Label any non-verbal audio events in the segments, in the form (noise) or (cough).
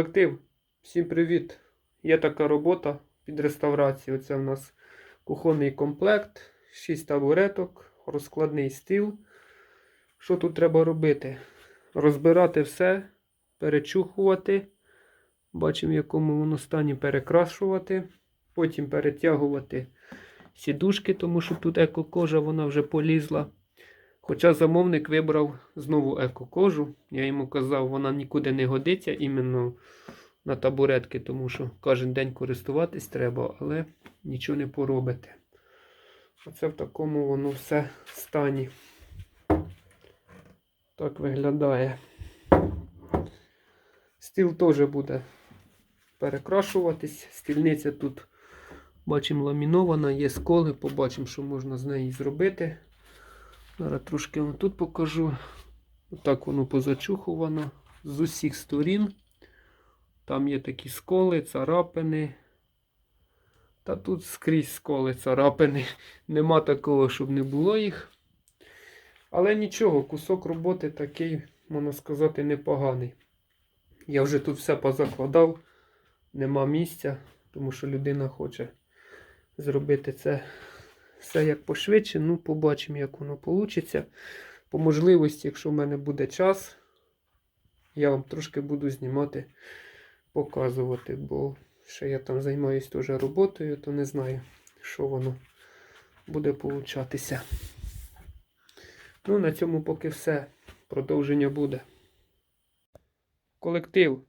Колектив, всім привіт! Є така робота під реставрацію. Це в нас кухонний комплект, 6 табуреток, розкладний стіл. Що тут треба робити? Розбирати все, перечухувати. Бачимо, в якому воно стані перекрашувати. Потім перетягувати сідушки, тому що тут екокожа вона вже полізла. Хоча замовник вибрав знову екокожу. Я йому казав, вона нікуди не годиться іменно на табуретки, тому що кожен день користуватись треба, але нічого не поробите. Оце в такому воно все стані. Так виглядає. Стіл теж буде перекрашуватись. Стільниця тут, бачимо, ламінована, є сколи, побачимо, що можна з неї зробити. Зараз трошки вам тут покажу. Отак воно позачухувано з усіх сторін. Там є такі сколи, царапини. Та тут скрізь сколи, царапини. (laughs) Нема такого, щоб не було їх. Але нічого, кусок роботи такий, можна сказати, непоганий. Я вже тут все позакладав, нема місця, тому що людина хоче зробити це все як пошвидше. Ну, побачимо, як воно вийде. По можливості, якщо в мене буде час, я вам трошки буду знімати, показувати, бо ще я там займаюся теж роботою, то не знаю, що воно буде получатися. Ну, на цьому поки все. Продовження буде. Колектив.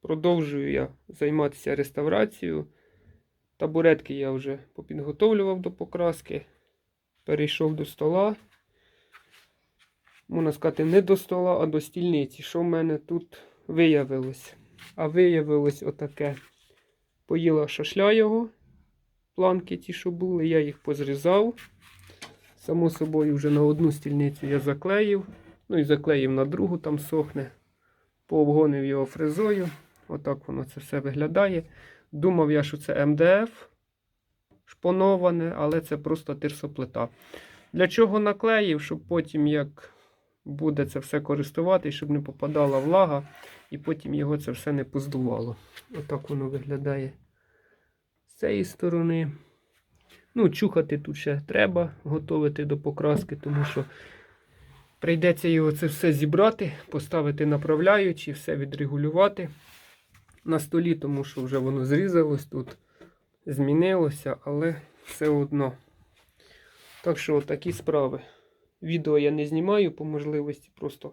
Продовжую я займатися реставрацією. Табуретки я вже попідготовлював до покраски. Перейшов до стола. Можна сказати, не до стола, а до стільниці. Що в мене тут виявилось? А виявилось отаке. Поїла шашля його. Планки ті, що були, я їх позрізав. Само собою, вже на одну стільницю я заклеїв. Ну і заклеїв на другу, там сохне. Пообгонив його фрезою. Отак воно це все виглядає. Думав я, що це МДФ шпоноване, але це просто тирсоплита. Для чого наклеїв, щоб потім, як буде це все користувати, щоб не попадала влага, і потім його це все не поздувало. Отак воно виглядає з цієї сторони. Ну, чухати тут ще треба, готувати до покраски, тому що прийдеться його це все зібрати, поставити направляючі, все відрегулювати на столі, тому що вже воно зрізалось тут, змінилося, але все одно. Так що такі справи. Відео я не знімаю по можливості, просто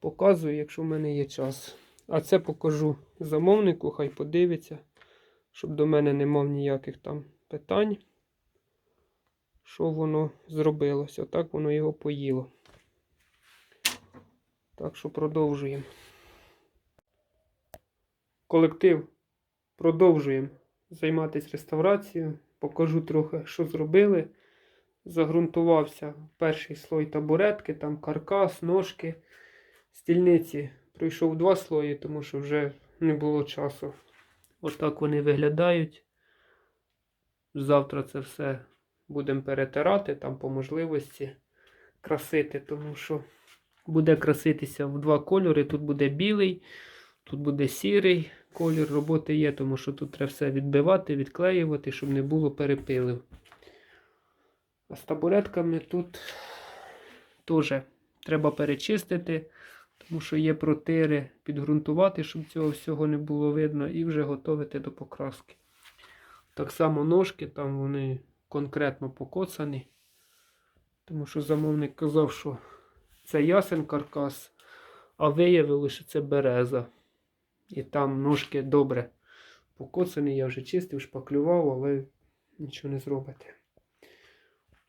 показую, якщо в мене є час. А це покажу замовнику, хай подивиться, щоб до мене не мав ніяких там питань. Що воно зробилося? Отак воно його поїло. Так що продовжуємо. Колектив. Продовжуємо займатися реставрацією. Покажу трохи, що зробили. Загрунтувався перший слой табуретки, там каркас, ножки, стільниці. Пройшов два слої, тому що вже не було часу. Отак вони виглядають. Завтра це все будемо перетирати, там по можливості красити, тому що буде краситися в два кольори. Тут буде білий, тут буде сірий колір роботи є, тому що тут треба все відбивати, відклеювати, щоб не було перепилів. А з табуретками тут теж треба перечистити, тому що є протири, підґрунтувати, щоб цього всього не було видно, і вже готувати до покраски. Так само ножки, там вони конкретно покоцані, тому що замовник казав, що це ясен каркас, а виявилося, що це береза. І там ножки добре покоцані, я вже чистив, шпаклював, але нічого не зробите.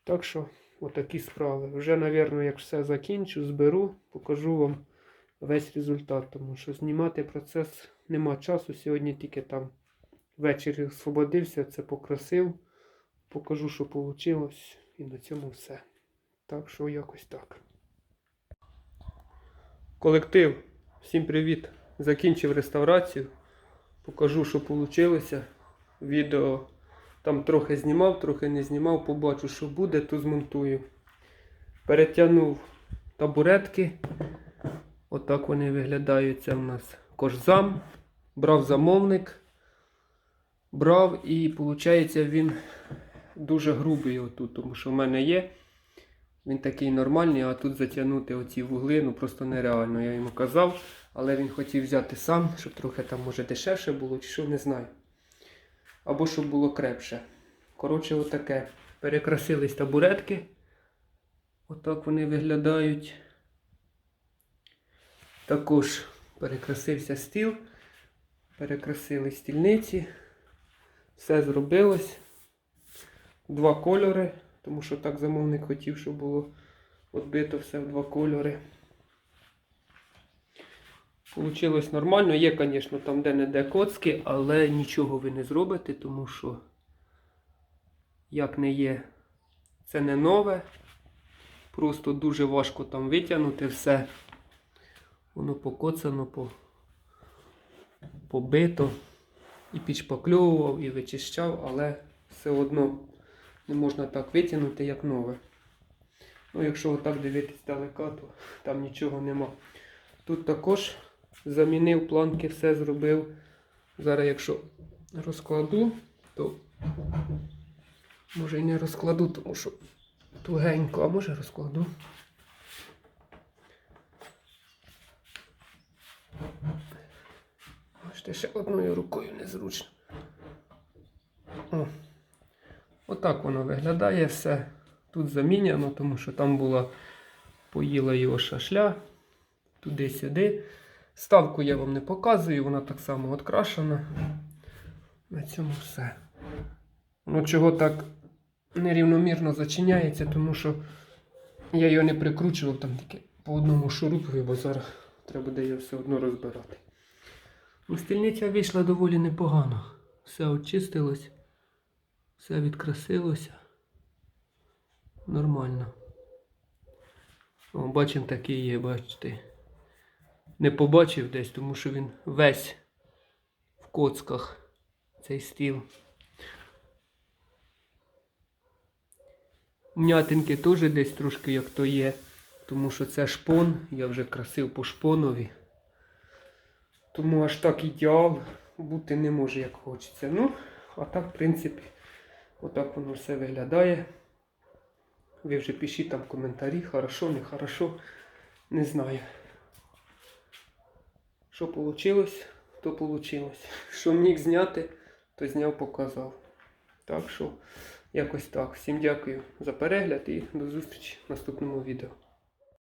Так що, отакі справи. Вже, мабуть, як все закінчу, зберу, покажу вам весь результат, тому що знімати процес нема часу. Сьогодні тільки там ввечері освободився, це покрасив. Покажу, що вийшло. І на цьому все. Так що якось так. Колектив, всім привіт! Закінчив реставрацію. Покажу, що вийшло. Відео там трохи знімав, трохи не знімав, побачу, що буде, то змонтую. Перетягнув табуретки. Отак вони виглядають. Це в нас кожзам. брав замовник, брав і виходить він дуже грубий отут, тому що в мене є. Він такий нормальний, а тут затягнути оці вугли, ну просто нереально. Я йому казав, але він хотів взяти сам, щоб трохи там може дешевше було, чи що, не знаю. Або щоб було крепше. Коротше, отаке. Перекрасились табуретки. Отак вони виглядають. Також перекрасився стіл, перекрасили стільниці. Все зробилось. Два кольори, тому що так замовник хотів, щоб було відбито все в два кольори. Получилось нормально. Є, звісно, там де-не-де коцки, але нічого ви не зробите, тому що як не є, це не нове. Просто дуже важко там витягнути все. Воно покоцано, по... побито. І підшпакльовував, і вичищав, але все одно не можна так витягнути, як нове. Ну, якщо отак дивитись далека, то там нічого нема. Тут також замінив планки, все зробив. Зараз, якщо розкладу, то може і не розкладу, тому що тугенько, а може розкладу. Бачите, ще одною рукою незручно. О. Отак воно виглядає все. Тут заміняно, тому що там була поїла його шашля туди-сюди. Ставку я вам не показую, вона так само открашена. На цьому все. Ну, чого так нерівномірно зачиняється, тому що я його не прикручував там тільки по одному шурупові, бо зараз треба буде його все одно розбирати. Ну, Стільниця вийшла доволі непогано. Все очистилось, все відкрасилося. Нормально. О, бачимо, такий є, бачите. Не побачив десь, тому що він весь в коцках цей стіл. М'ятинки теж десь трошки як то є, тому що це шпон, я вже красив по шпонові. Тому аж так ідеал бути не може, як хочеться. Ну, а так, в принципі, отак воно все виглядає. Ви вже пишіть там коментарі, хорошо, не хорошо, не знаю. Що вийшло, то вийшло. Що міг зняти, то зняв, показав. Так що, якось так. Всім дякую за перегляд і до зустрічі в наступному відео.